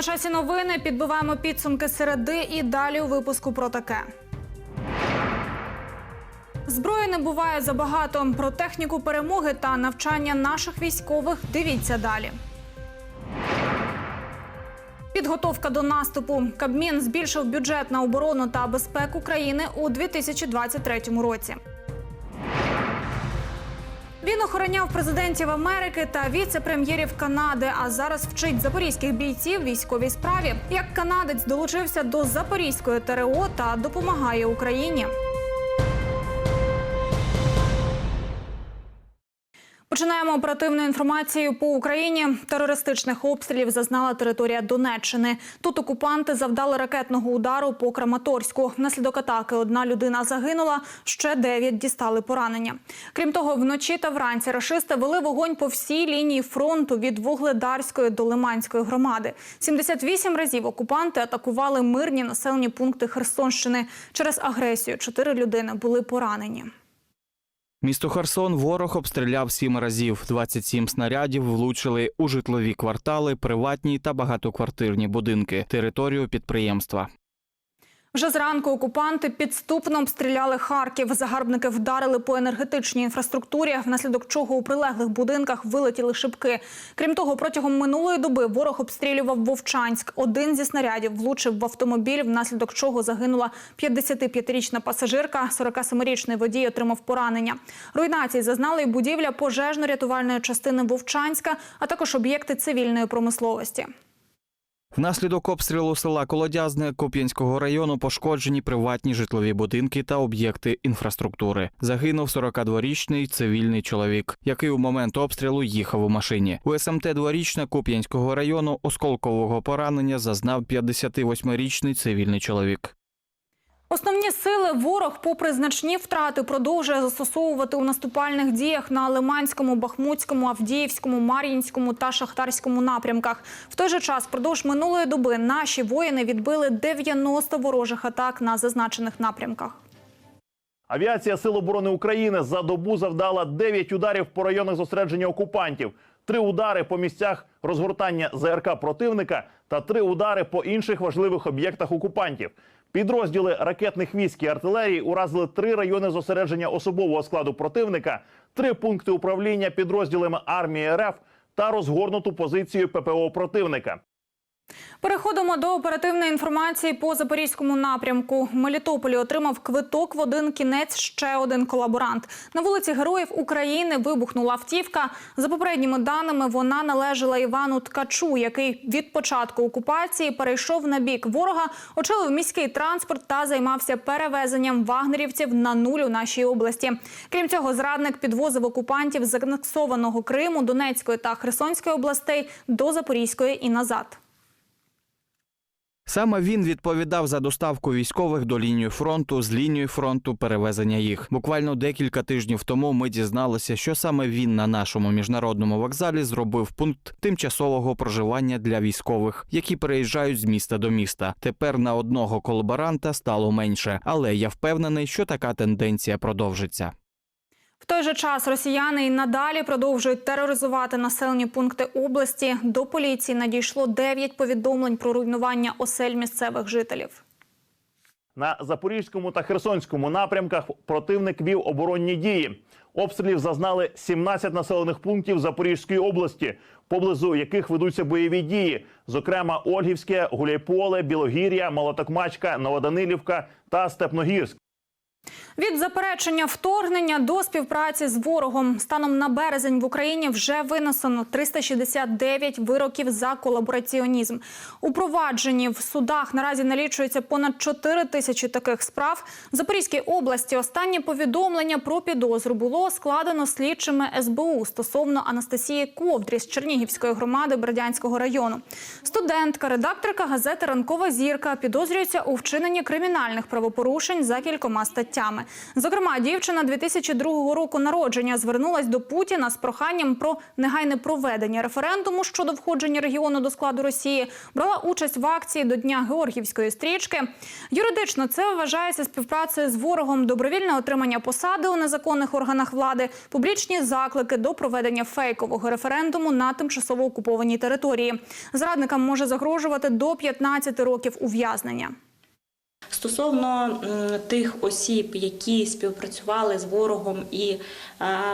На часі новини підбиваємо підсумки середи і далі у випуску про таке. Зброї не буває забагато. Про техніку перемоги та навчання наших військових дивіться далі. Підготовка до наступу. Кабмін збільшив бюджет на оборону та безпеку країни у 2023 році. Він охороняв президентів Америки та віце-прем'єрів Канади. А зараз вчить запорізьких бійців військовій справі. Як канадець долучився до запорізької ТРО та допомагає Україні. Починаємо оперативну інформацію по Україні. Терористичних обстрілів зазнала територія Донеччини. Тут окупанти завдали ракетного удару по Краматорську. Внаслідок атаки одна людина загинула, ще дев'ять дістали поранення. Крім того, вночі та вранці рашисти вели вогонь по всій лінії фронту від Вугледарської до Лиманської громади. 78 разів окупанти атакували мирні населені пункти Херсонщини. Через агресію чотири людини були поранені. Місто Херсон ворог обстріляв сім разів. 27 снарядів влучили у житлові квартали, приватні та багатоквартирні будинки, територію підприємства. Вже зранку окупанти підступно обстріляли Харків. Загарбники вдарили по енергетичній інфраструктурі, внаслідок чого у прилеглих будинках вилетіли шибки. Крім того, протягом минулої доби ворог обстрілював Вовчанськ. Один зі снарядів влучив в автомобіль, внаслідок чого загинула 55-річна пасажирка. 47-річний водій отримав поранення. Руйнації зазнали й будівля пожежно-рятувальної частини Вовчанська, а також об'єкти цивільної промисловості. Внаслідок обстрілу села Колодязне Куп'янського району пошкоджені приватні житлові будинки та об'єкти інфраструктури. Загинув 42-річний цивільний чоловік, який у момент обстрілу їхав у машині. У СМТ дворічна Куп'янського району осколкового поранення зазнав 58-річний цивільний чоловік. Основні сили ворог, попри значні втрати, продовжує застосовувати у наступальних діях на Лиманському, Бахмутському, Авдіївському, Мар'їнському та Шахтарському напрямках. В той же час, впродовж минулої доби, наші воїни відбили 90 ворожих атак на зазначених напрямках. Авіація Сил оборони України за добу завдала 9 ударів по районах зосередження окупантів, три удари по місцях розгортання ЗРК противника та три удари по інших важливих об'єктах окупантів. Підрозділи ракетних військ і артилерії уразили три райони зосередження особового складу противника, три пункти управління підрозділами армії РФ та розгорнуту позицію ППО противника. Переходимо до оперативної інформації по запорізькому напрямку. В Мелітополі отримав квиток в один кінець ще один колаборант. На вулиці Героїв України вибухнула автівка. За попередніми даними, вона належала Івану Ткачу, який від початку окупації перейшов на бік ворога, очолив міський транспорт та займався перевезенням вагнерівців на нуль у нашій області. Крім цього, зрадник підвозив окупантів з анексованого Криму, Донецької та Херсонської областей до Запорізької і назад. Саме він відповідав за доставку військових до лінії фронту з лінії фронту перевезення їх. Буквально декілька тижнів тому ми дізналися, що саме він на нашому міжнародному вокзалі зробив пункт тимчасового проживання для військових, які переїжджають з міста до міста. Тепер на одного колаборанта стало менше, але я впевнений, що така тенденція продовжиться. В той же час росіяни і надалі продовжують тероризувати населені пункти області. До поліції надійшло 9 повідомлень про руйнування осель місцевих жителів. На Запорізькому та Херсонському напрямках противник вів оборонні дії. Обстрілів зазнали 17 населених пунктів Запорізької області, поблизу яких ведуться бойові дії, зокрема Ольгівське, Гуляйполе, Білогір'я, Молотокмачка, Новоданилівка та Степногірськ. Від заперечення вторгнення до співпраці з ворогом станом на березень в Україні вже винесено 369 вироків за колабораціонізм. У провадженні в судах наразі налічується понад 4 тисячі таких справ. В Запорізькій області останнє повідомлення про підозру було складено слідчими СБУ стосовно Анастасії Ковдрі з Чернігівської громади Бердянського району. Студентка, редакторка газети Ранкова зірка підозрюється у вчиненні кримінальних правопорушень за кількома статтями. Поняттями. Зокрема, дівчина 2002 року народження звернулась до Путіна з проханням про негайне проведення референдуму щодо входження регіону до складу Росії. Брала участь в акції до Дня Георгіївської стрічки. Юридично це вважається співпрацею з ворогом, добровільне отримання посади у незаконних органах влади, публічні заклики до проведення фейкового референдуму на тимчасово окупованій території. Зрадникам може загрожувати до 15 років ув'язнення. Стосовно тих осіб, які співпрацювали з ворогом і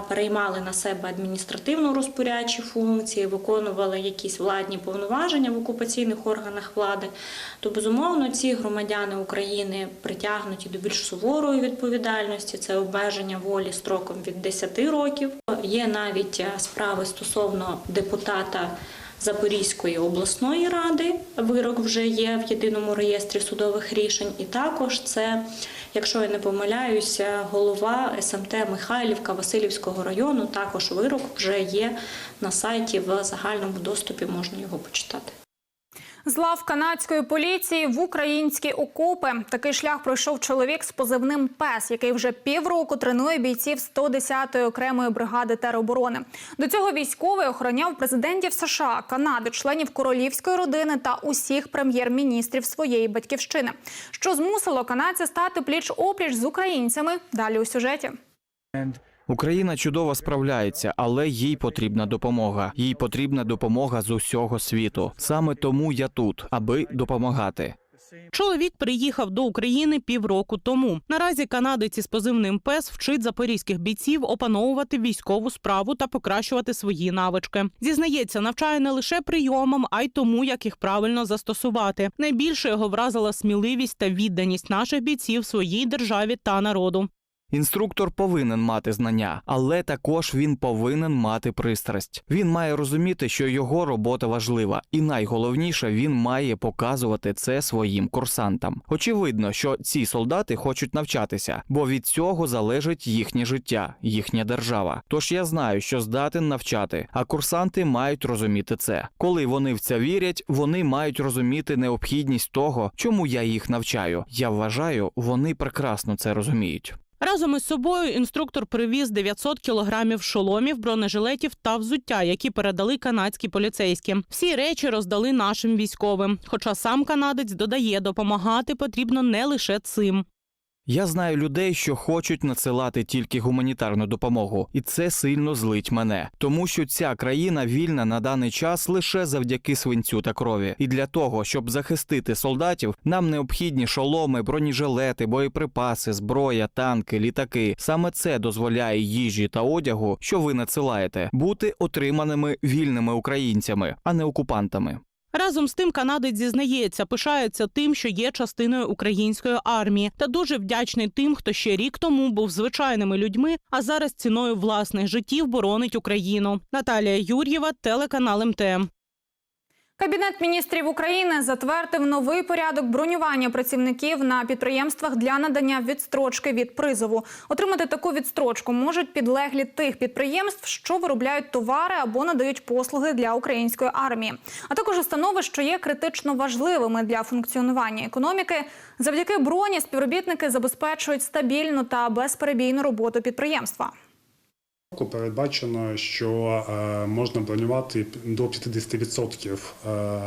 переймали на себе адміністративно-розпорядчі функції, виконували якісь владні повноваження в окупаційних органах влади, то безумовно ці громадяни України притягнуті до більш суворої відповідальності. Це обмеження волі строком від 10 років. Є навіть е, справи стосовно депутата. Запорізької обласної ради вирок вже є в єдиному реєстрі судових рішень, і також це, якщо я не помиляюся, голова СМТ Михайлівка Васильівського району. Також вирок вже є на сайті в загальному доступі. Можна його почитати. З лав канадської поліції в українські окопи такий шлях пройшов чоловік з позивним ПЕС, який вже півроку тренує бійців 110-ї окремої бригади тероборони. До цього військовий охороняв президентів США, Канади, членів королівської родини та усіх прем'єр-міністрів своєї батьківщини, що змусило канадця стати пліч опліч з українцями. Далі у сюжеті. Україна чудово справляється, але їй потрібна допомога. Їй потрібна допомога з усього світу. Саме тому я тут, аби допомагати. Чоловік приїхав до України півроку тому. Наразі канадець із позивним ПЕС вчить запорізьких бійців опановувати військову справу та покращувати свої навички. Зізнається, навчає не лише прийомам, а й тому, як їх правильно застосувати. Найбільше його вразила сміливість та відданість наших бійців своїй державі та народу. Інструктор повинен мати знання, але також він повинен мати пристрасть. Він має розуміти, що його робота важлива, і найголовніше він має показувати це своїм курсантам. Очевидно, що ці солдати хочуть навчатися, бо від цього залежить їхнє життя, їхня держава. Тож я знаю, що здатен навчати, а курсанти мають розуміти це. Коли вони в це вірять, вони мають розуміти необхідність того, чому я їх навчаю. Я вважаю, вони прекрасно це розуміють. Разом із собою інструктор привіз 900 кілограмів шоломів, бронежилетів та взуття, які передали канадські поліцейські. Всі речі роздали нашим військовим. Хоча сам канадець додає, допомагати потрібно не лише цим. Я знаю людей, що хочуть надсилати тільки гуманітарну допомогу, і це сильно злить мене, тому що ця країна вільна на даний час лише завдяки свинцю та крові. І для того, щоб захистити солдатів, нам необхідні шоломи, бронежилети, боєприпаси, зброя, танки, літаки. Саме це дозволяє їжі та одягу, що ви надсилаєте, бути отриманими вільними українцями, а не окупантами. Разом з тим канадець зізнається, пишається тим, що є частиною української армії, та дуже вдячний тим, хто ще рік тому був звичайними людьми, а зараз ціною власних життів боронить Україну. Наталія Юр'єва, телеканал МТМ. Кабінет міністрів України затвердив новий порядок бронювання працівників на підприємствах для надання відстрочки від призову. Отримати таку відстрочку можуть підлеглі тих підприємств, що виробляють товари або надають послуги для української армії, а також установи, що є критично важливими для функціонування економіки. Завдяки броні співробітники забезпечують стабільну та безперебійну роботу підприємства. Передбачено, що е, можна бронювати до 50% е,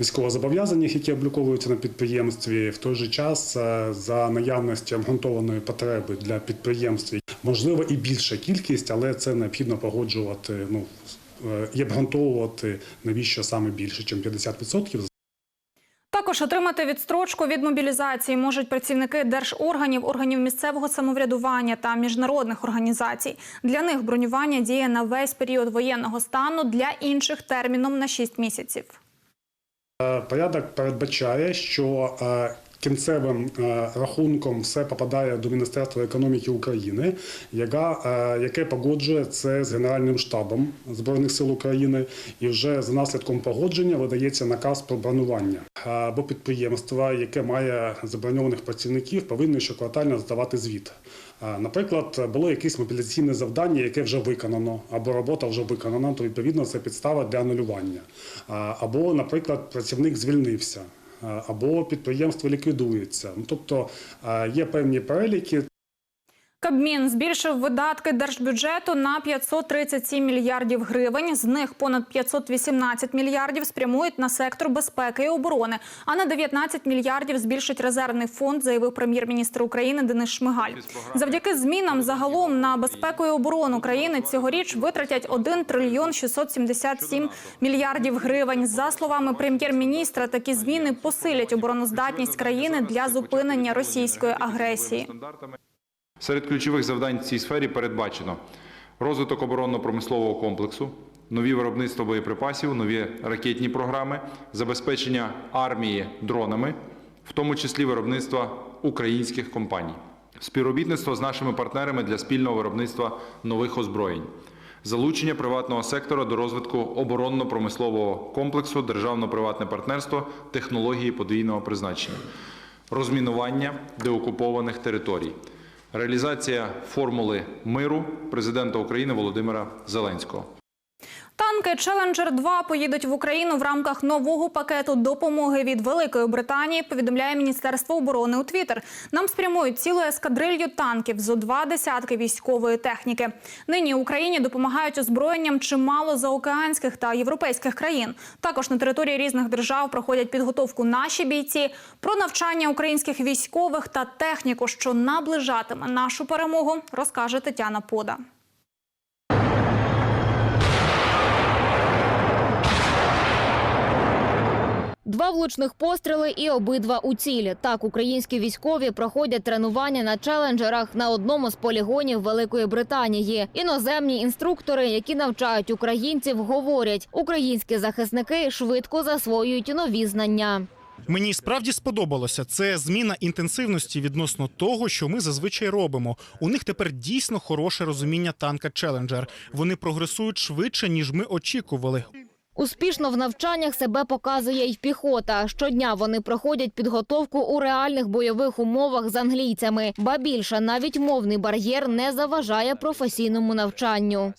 військовозобов'язаних, які обліковуються на підприємстві. В той же час е, за наявності обґрунтованої потреби для підприємств можливо і більша кількість, але це необхідно погоджувати. Ну і обґрунтовувати навіщо саме більше, ніж 50%. Також отримати відстрочку від мобілізації можуть працівники держорганів, органів місцевого самоврядування та міжнародних організацій. Для них бронювання діє на весь період воєнного стану, для інших терміном на 6 місяців. Е, Порядок передбачає, що е, кінцевим е, рахунком все попадає до Міністерства економіки України, яка, е, яке погоджує це з Генеральним штабом Збройних сил України, і вже за наслідком погодження видається наказ про бронювання. Е, Бо підприємство, яке має заброньованих працівників, повинно щоквартально здавати звіт. Наприклад, було якесь мобілізаційне завдання, яке вже виконано, або робота вже виконана, то відповідно це підстава для анулювання. Або, наприклад, працівник звільнився. Або підприємство ліквідується. Ну, тобто е, є певні переліки. Кабмін збільшив видатки держбюджету на 537 мільярдів гривень. З них понад 518 мільярдів спрямують на сектор безпеки і оборони. А на 19 мільярдів збільшить резервний фонд, заявив прем'єр-міністр України Денис Шмигаль. Завдяки змінам загалом на безпеку і оборону країни цьогоріч витратять 1 трильйон 677 мільярдів гривень. За словами прем'єр-міністра, такі зміни посилять обороноздатність країни для зупинення російської агресії. Серед ключових завдань в цій сфері передбачено розвиток оборонно-промислового комплексу, нові виробництва боєприпасів, нові ракетні програми, забезпечення армії дронами, в тому числі виробництва українських компаній, співробітництво з нашими партнерами для спільного виробництва нових озброєнь, залучення приватного сектора до розвитку оборонно-промислового комплексу, державно-приватне партнерство, технології подвійного призначення, розмінування деокупованих територій. Реалізація формули миру президента України Володимира Зеленського. Танки Челенджер 2 поїдуть в Україну в рамках нового пакету допомоги від Великої Британії. Повідомляє Міністерство оборони у Твіттер. Нам спрямують цілу ескадрилью танків зо два десятки військової техніки. Нині Україні допомагають озброєнням чимало заокеанських та європейських країн. Також на території різних держав проходять підготовку наші бійці про навчання українських військових та техніку, що наближатиме нашу перемогу, розкаже Тетяна Пода. Два влучних постріли і обидва у цілі. Так, українські військові проходять тренування на челенджерах на одному з полігонів Великої Британії. Іноземні інструктори, які навчають українців, говорять, українські захисники швидко засвоюють нові знання. Мені справді сподобалося. Це зміна інтенсивності відносно того, що ми зазвичай робимо. У них тепер дійсно хороше розуміння танка Челенджер. Вони прогресують швидше ніж ми очікували. Успішно в навчаннях себе показує й піхота. Щодня вони проходять підготовку у реальних бойових умовах з англійцями. Ба більше навіть мовний бар'єр не заважає професійному навчанню.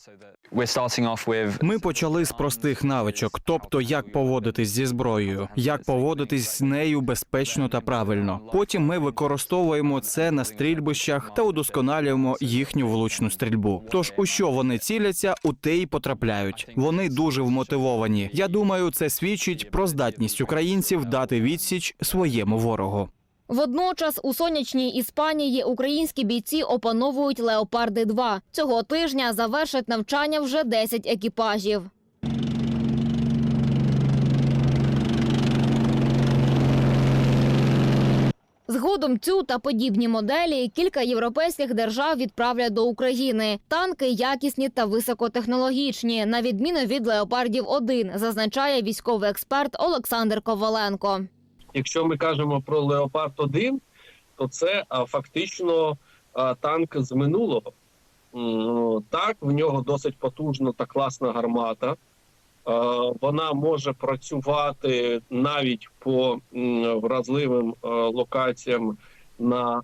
Ми почали з простих навичок, тобто як поводитись зі зброєю, як поводитись з нею безпечно та правильно. Потім ми використовуємо це на стрільбищах та удосконалюємо їхню влучну стрільбу. Тож у що вони ціляться, у те й потрапляють. Вони дуже вмотивовані. Я думаю, це свідчить про здатність українців дати відсіч своєму ворогу. Водночас у сонячній Іспанії українські бійці опановують леопарди 2 Цього тижня завершать навчання вже 10 екіпажів. Згодом цю та подібні моделі кілька європейських держав відправлять до України. Танки якісні та високотехнологічні, на відміну від леопардів 1 зазначає військовий експерт Олександр Коваленко. Якщо ми кажемо про Леопард 1 то це а, фактично а, танк з минулого. Так, в нього досить потужна та класна гармата. Вона може працювати навіть по вразливим локаціям на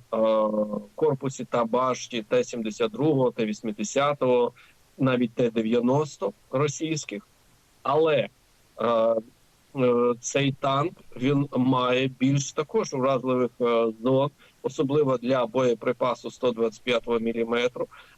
корпусі та башті Т-72, Т-80, навіть Т-90 російських. Але цей танк він має більш також уразливих е, зон, особливо для боєприпасу 125 мм,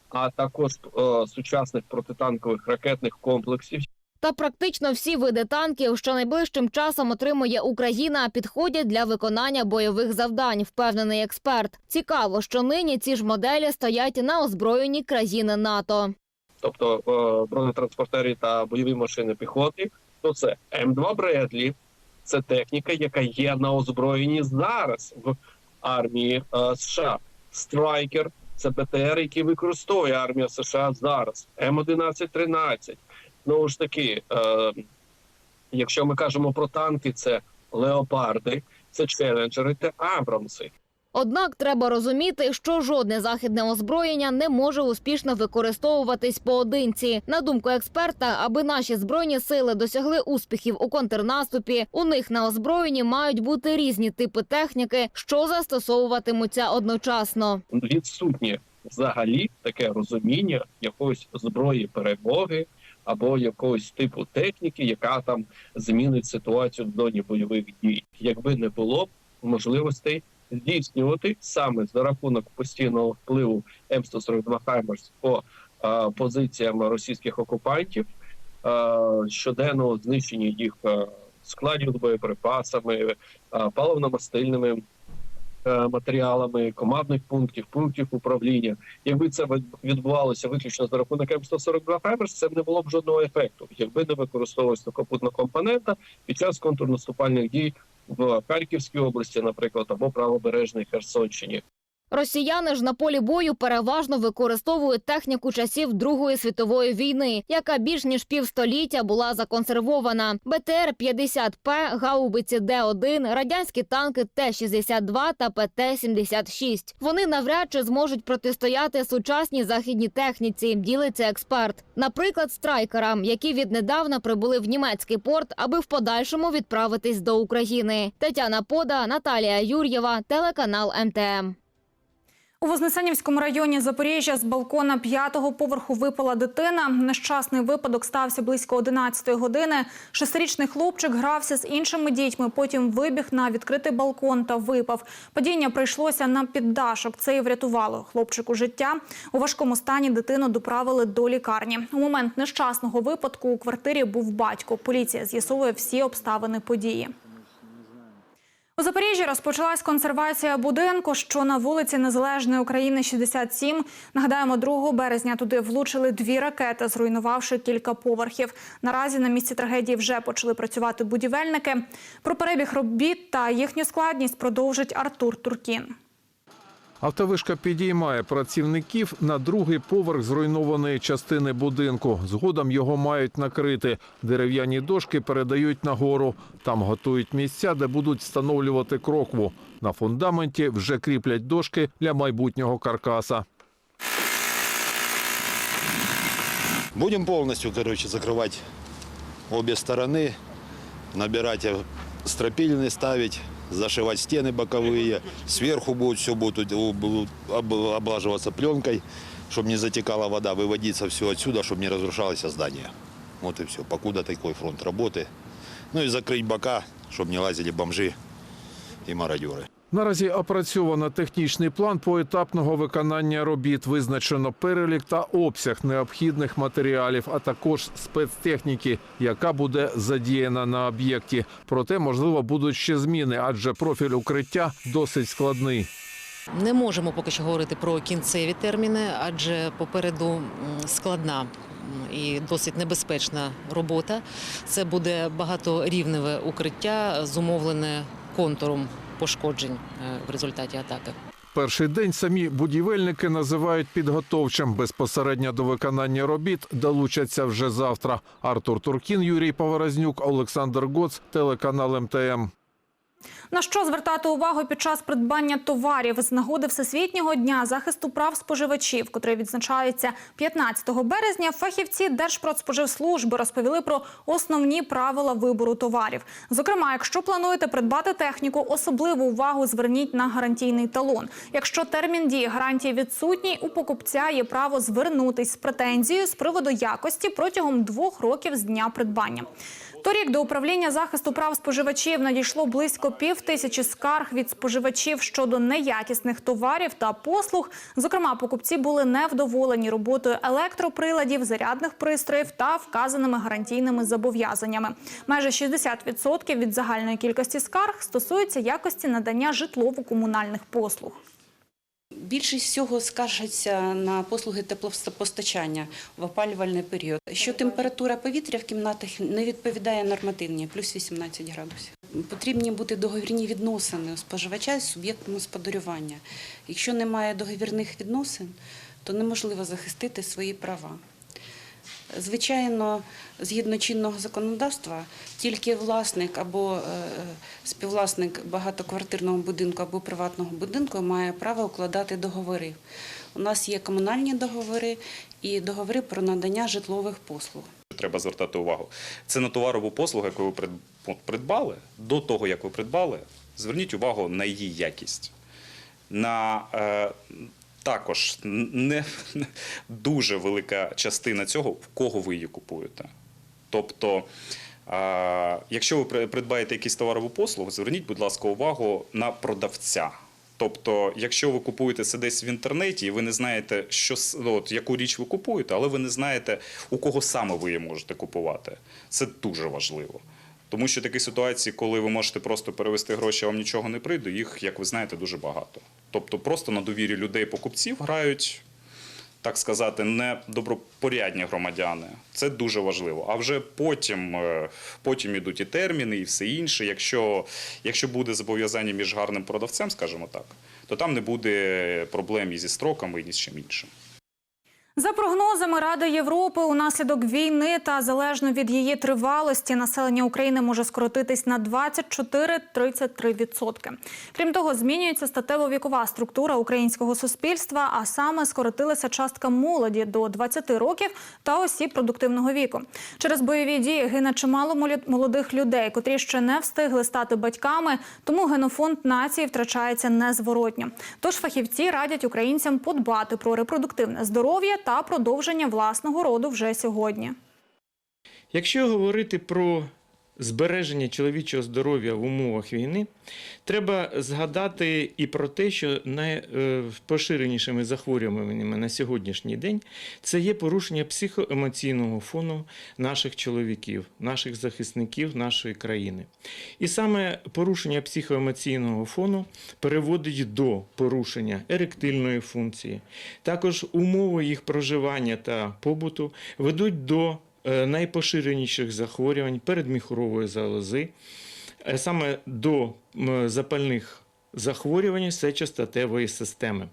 а також е, сучасних протитанкових ракетних комплексів. Та практично всі види танків, що найближчим часом отримує Україна, підходять для виконання бойових завдань, впевнений експерт. Цікаво, що нині ці ж моделі стоять на озброєнні країни НАТО. тобто е, бронетранспортери та бойові машини піхоти, то це М2 Бредлі, це техніка, яка є на озброєнні зараз в армії е, США. Страйкер це БТР, який використовує армія США зараз. М1113. Знову ж таки, е, якщо ми кажемо про танки, це леопарди, це челенджери та Абрамси. Однак треба розуміти, що жодне західне озброєння не може успішно використовуватись поодинці. На думку експерта, аби наші збройні сили досягли успіхів у контрнаступі, у них на озброєнні мають бути різні типи техніки, що застосовуватимуться одночасно. відсутнє взагалі таке розуміння якоїсь зброї перемоги або якогось типу техніки, яка там змінить ситуацію в зоні бойових дій. Якби не було можливостей здійснювати саме за рахунок постійного впливу М142 Хаймерс по е, позиціям російських окупантів, е, щоденного знищення їх е, складів з боєприпасами, паливно-мастильними матеріалами, командних пунктів, пунктів управління. Якби це від- відбувалося виключно за рахунок М142 Хаймерс, це б не було б жодного ефекту, якби не використовувалася сухопутна компонента під час контрнаступальних дій в Харківській області, наприклад, або правобережній Херсонщині. Росіяни ж на полі бою переважно використовують техніку часів Другої світової війни, яка більш ніж півстоліття була законсервована. БТР-50П, гаубиці Д-1, радянські танки Т-62 та ПТ-76. Вони навряд чи зможуть протистояти сучасній західній техніці, ділиться експерт. Наприклад, страйкерам, які віднедавна прибули в німецький порт, аби в подальшому відправитись до України. Тетяна Пода, Наталія Юр'єва, телеканал МТМ. У Вознесенівському районі Запоріжжя з балкона п'ятого поверху випала дитина. Нещасний випадок стався близько 11 години. Шестирічний хлопчик грався з іншими дітьми. Потім вибіг на відкритий балкон та випав. Падіння прийшлося на піддашок. Це і врятувало хлопчику життя. У важкому стані дитину доправили до лікарні. У момент нещасного випадку у квартирі був батько. Поліція з'ясовує всі обставини події. У Запоріжжі розпочалась консервація будинку, що на вулиці Незалежної України 67. Нагадаємо, 2 березня туди влучили дві ракети, зруйнувавши кілька поверхів. Наразі на місці трагедії вже почали працювати будівельники. Про перебіг робіт та їхню складність продовжить Артур Туркін. Автовишка підіймає працівників на другий поверх зруйнованої частини будинку. Згодом його мають накрити. Дерев'яні дошки передають нагору. Там готують місця, де будуть встановлювати крокву. На фундаменті вже кріплять дошки для майбутнього каркаса. Будем полностью, короче, закрывать обе стороны, набирать э, стропильные ставить, зашивать стены боковые. Сверху будет все будет э, будут об- облаживаться пленкой, чтобы не затекала вода, выводиться все отсюда, чтобы не разрушалось здание. Вот и все. Покуда такой фронт работы. Ну и закрыть бока, чтобы не лазили бомжи и мародеры. Наразі опрацьовано технічний план поетапного виконання робіт. Визначено перелік та обсяг необхідних матеріалів, а також спецтехніки, яка буде задіяна на об'єкті. Проте, можливо, будуть ще зміни, адже профіль укриття досить складний. Не можемо поки що говорити про кінцеві терміни, адже попереду складна і досить небезпечна робота. Це буде багаторівневе укриття, зумовлене контуром пошкоджень е, в результаті атаки. Перший день самі будівельники називають підготовчим. Безпосередньо до виконання робіт долучаться вже завтра. Артур Туркін, Юрій Поворознюк, Олександр Гоц, телеканал МТМ. На що звертати увагу під час придбання товарів з нагоди Всесвітнього дня захисту прав споживачів, котрий відзначається 15 березня, фахівці Держпродспоживслужби розповіли про основні правила вибору товарів. Зокрема, якщо плануєте придбати техніку, особливу увагу зверніть на гарантійний талон. Якщо термін дії гарантії відсутній, у покупця є право звернутись з претензією з приводу якості протягом двох років з дня придбання. Торік до управління захисту прав споживачів надійшло близько пів тисячі скарг від споживачів щодо неякісних товарів та послуг. Зокрема, покупці були невдоволені роботою електроприладів, зарядних пристроїв та вказаними гарантійними зобов'язаннями. Майже 60% від загальної кількості скарг стосуються якості надання житлово-комунальних послуг. Більшість всього скаржаться на послуги теплопостачання в опалювальний період. Що температура повітря в кімнатах не відповідає нормативній, плюс 18 градусів. Потрібні бути договірні відносини у споживача з суб'єктом господарювання. Якщо немає договірних відносин, то неможливо захистити свої права. Звичайно, згідно чинного законодавства, тільки власник або е, співвласник багатоквартирного будинку або приватного будинку має право укладати договори. У нас є комунальні договори і договори про надання житлових послуг. Треба звертати увагу. Це на товарову послугу, яку ви придбали. До того, як ви придбали, зверніть увагу на її якість, на е, також не дуже велика частина цього, в кого ви її купуєте. Тобто, якщо ви придбаєте якийсь товар або послугу, зверніть, будь ласка, увагу на продавця. Тобто, якщо ви купуєте це десь в інтернеті, і ви не знаєте, що ну, от, яку річ ви купуєте, але ви не знаєте, у кого саме ви її можете купувати. Це дуже важливо. Тому що такі ситуації, коли ви можете просто перевести гроші, а вам нічого не прийде, їх, як ви знаєте, дуже багато. Тобто, просто на довірі людей-покупців грають так сказати, не добропорядні громадяни. Це дуже важливо. А вже потім, е, потім ідуть і терміни, і все інше. Якщо, якщо буде зобов'язання між гарним продавцем, скажімо так, то там не буде проблем і зі строками, і ні з чим іншим. За прогнозами Ради Європи, унаслідок війни та залежно від її тривалості, населення України може скоротитись на 24-33%. Крім того, змінюється статево-вікова структура українського суспільства, а саме скоротилася частка молоді до 20 років та осіб продуктивного віку. Через бойові дії гине чимало молодих людей, котрі ще не встигли стати батьками, тому генофонд нації втрачається незворотньо. Тож фахівці радять українцям подбати про репродуктивне здоров'я та продовження власного роду вже сьогодні. Якщо говорити про збереження чоловічого здоров'я в умовах війни, треба згадати і про те, що найпоширенішими захворюваннями на сьогоднішній день це є порушення психоемоційного фону наших чоловіків, наших захисників нашої країни. І саме порушення психоемоційного фону переводить до порушення еректильної функції. Також умови їх проживання та побуту ведуть до е, найпоширеніших захворювань передміхурової залози, е, саме до запальних захворювань сечостатевої системи.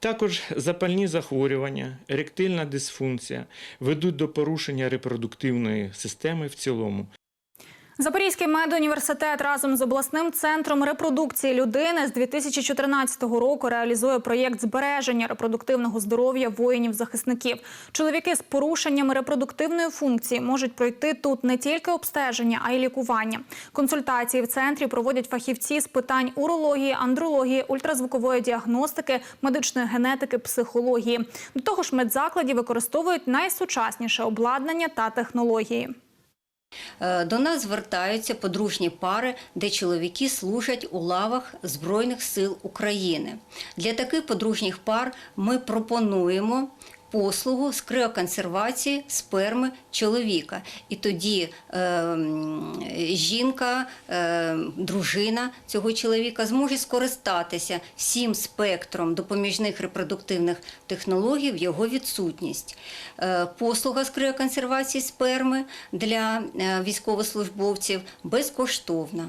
Також запальні захворювання, еректильна дисфункція ведуть до порушення репродуктивної системи в цілому. Запорізький медуніверситет разом з обласним центром репродукції людини з 2014 року реалізує проєкт збереження репродуктивного здоров'я воїнів-захисників. Чоловіки з порушеннями репродуктивної функції можуть пройти тут не тільки обстеження, а й лікування. Консультації в центрі проводять фахівці з питань урології, андрології, ультразвукової діагностики, медичної генетики, психології. До того ж, медзакладі використовують найсучасніше обладнання та технології. Е, До нас звертаються подружні пари, де чоловіки служать у лавах Збройних сил України. Для таких подружніх пар ми пропонуємо послугу з криоконсервації сперми чоловіка. І тоді е, жінка, е, дружина цього чоловіка зможе скористатися всім спектром допоміжних репродуктивних технологій в його відсутність. Е, послуга з криоконсервації сперми для е, військовослужбовців безкоштовна.